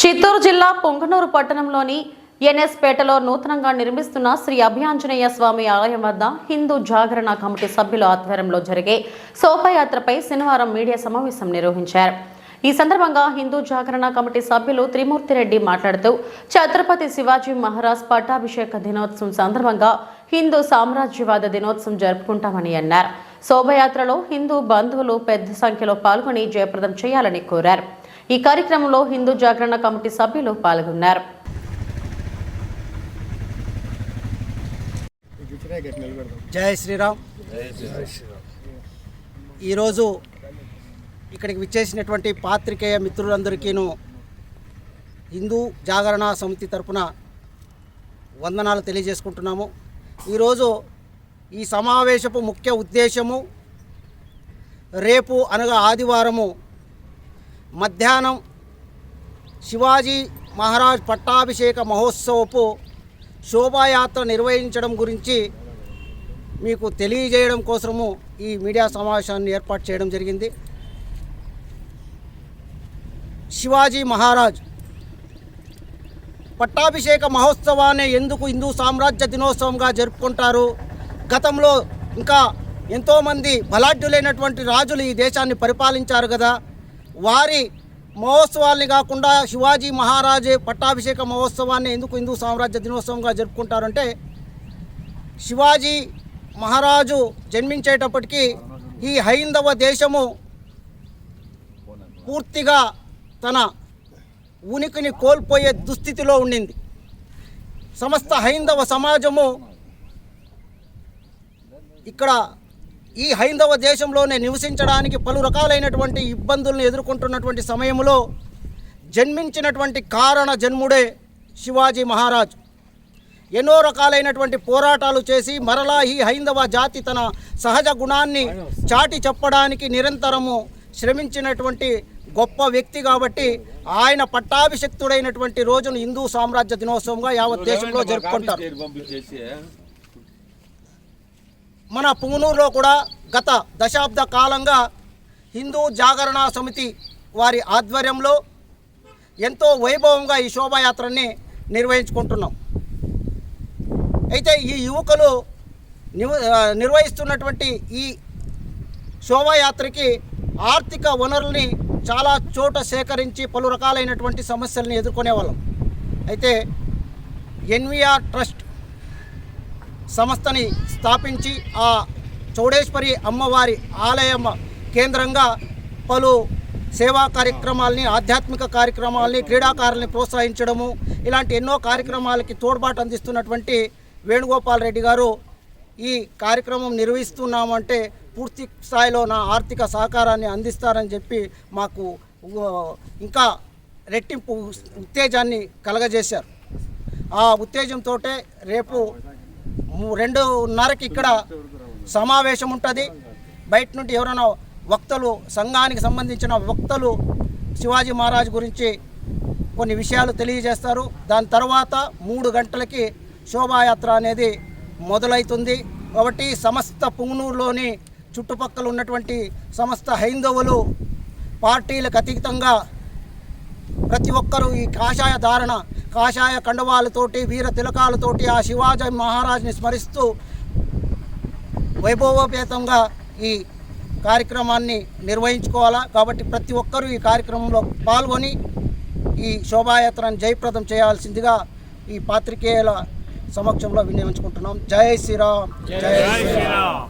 చిత్తూరు జిల్లా పొంగనూరు పట్టణంలోని ఎన్ఎస్పేటలో నూతనంగా నిర్మిస్తున్న శ్రీ అభయాంజనేయ స్వామి ఆలయం వద్ద హిందూ జాగరణ కమిటీ సభ్యుల ఆధ్వర్యంలో జరిగే శోభయాత్రపై శనివారం మీడియా సమావేశం నిర్వహించారు. ఈ సందర్భంగా హిందూ జాగరణ కమిటీ సభ్యులు త్రిమూర్తిరెడ్డి మాట్లాడుతూ ఛత్రపతి శివాజీ మహారాజ్ పట్టాభిషేక దినోత్సవం సందర్భంగా హిందూ సామ్రాజ్యవాద దినోత్సవం జరుపుకుంటామని అన్నారు. శోభయాత్రలో హిందూ బంధువులు పెద్ద సంఖ్యలో పాల్గొని జయప్రదం చేయాలని కోరారు. ఈ కార్యక్రమంలో హిందూ జాగరణ కమిటీ సభ్యులు పాల్గొన్నారు. జై శ్రీరామ్. ఈరోజు ఇక్కడికి విచ్చేసినటువంటి పాత్రికేయ మిత్రులందరికీను హిందూ జాగరణ సమితి తరపున వందనాలు తెలియజేసుకుంటున్నాము. ఈరోజు ఈ సమావేశపు ముఖ్య ఉద్దేశము రేపు అనగా ఆదివారము మధ్యాహ్నం శివాజీ మహారాజ్ పట్టాభిషేక మహోత్సవపు శోభాయాత్ర నిర్వహించడం గురించి మీకు తెలియజేయడం కోసము ఈ మీడియా సమావేశాన్ని ఏర్పాటు చేయడం జరిగింది. శివాజీ మహారాజ్ పట్టాభిషేక మహోత్సవాన్ని ఎందుకు హిందూ సామ్రాజ్య దినోత్సవంగా జరుపుకుంటారు? గతంలో ఇంకా ఎంతోమంది బలాఢ్యులైనటువంటి రాజులు ఈ దేశాన్ని పరిపాలించారు కదా. వారి మహోత్సవాల్ని కాకుండా శివాజీ మహారాజే పట్టాభిషేక మహోత్సవాన్ని ఎందుకు హిందూ సామ్రాజ్య దినోత్సవంగా జరుపుకుంటారంటే శివాజీ మహారాజు జన్మించేటప్పటికీ ఈ హైందవ దేశము పూర్తిగా తన ఉనికిని కోల్పోయే దుస్థితిలో ఉండింది. సమస్త హైందవ సమాజము ఇక్కడ ఈ హైందవ దేశంలోనే నివసించడానికి పలు రకాలైనటువంటి ఇబ్బందులను ఎదుర్కొంటున్నటువంటి సమయంలో జన్మించినటువంటి కారణ జన్ముడే శివాజీ మహారాజ్. ఎన్నో రకాలైనటువంటి పోరాటాలు చేసి మరలా ఈ హైందవ జాతి తన సహజ గుణాన్ని చాటి చెప్పడానికి నిరంతరము శ్రమించినటువంటి గొప్ప వ్యక్తి కాబట్టి ఆయన పట్టాభిషక్తుడైనటువంటి రోజును హిందూ సామ్రాజ్య దినోత్సవంగా యావత్ దేశంలో జరుపుకుంటారు. మన పూనూరులో కూడా గత దశాబ్ద కాలంగా హిందూ జాగరణ సమితి వారి ఆధ్వర్యంలో ఎంతో వైభవంగా ఈ శోభాయాత్రని నిర్వహించుకుంటున్నాం. అయితే ఈ యువకులు నిర్వహిస్తున్నటువంటి ఈ శోభాయాత్రకి ఆర్థిక వనరుల్ని చాలా చోట సేకరించి పలు రకాలైనటువంటి సమస్యలను ఎదుర్కొనే వాళ్ళం అయితే ఎన్విఆర్ ట్రస్ట్ సంస్థని స్థాపించి ఆ చౌడేశ్వరి అమ్మవారి ఆలయం కేంద్రంగా పలు సేవా కార్యక్రమాల్ని ఆధ్యాత్మిక కార్యక్రమాల్ని క్రీడాకారుల్ని ప్రోత్సహించడము ఇలాంటి ఎన్నో కార్యక్రమాలకి తోడ్పాటు అందిస్తున్నటువంటి వేణుగోపాల్ రెడ్డి గారు ఈ కార్యక్రమం నిర్వహిస్తున్నామంటే పూర్తి స్థాయిలో నా ఆర్థిక సహకారాన్ని అందిస్తారని చెప్పి మాకు ఇంకా రెట్టింపు ఉత్తేజాన్ని కలగజేశారు. ఆ ఉత్తేజంతో రేపు రెండున్నరకి ఇక్కడ సమావేశం ఉంటుంది. బయట నుండి ఎవరైనా వక్తలు సంఘానికి సంబంధించిన వక్తలు శివాజీ మహారాజ్ గురించి కొన్ని విషయాలు తెలియజేస్తారు. దాని తర్వాత మూడు గంటలకి శోభాయాత్ర అనేది మొదలవుతుంది కాబట్టి సమస్త పుంగనూరులోని చుట్టుపక్కల ఉన్నటువంటి సమస్త హైందవులు పార్టీలకు అతీతంగా ప్రతి ఒక్కరూ ఈ కాషాయ ధారణ కాషాయ కండవాలతోటి వీర తిలకాలతోటి ఆ శివాజీ మహారాజ్ని స్మరిస్తూ వైభవోపేతంగా ఈ కార్యక్రమాన్ని నిర్వహించుకోవాలా? కాబట్టి ప్రతి ఒక్కరూ ఈ కార్యక్రమంలో పాల్గొని ఈ శోభాయాత్రను జయప్రదం చేయాల్సిందిగా ఈ పాత్రికేయుల సమక్షంలో వినియోగించుకుంటున్నాం జై శ్రీరామ్. జై శ్రీరామ్.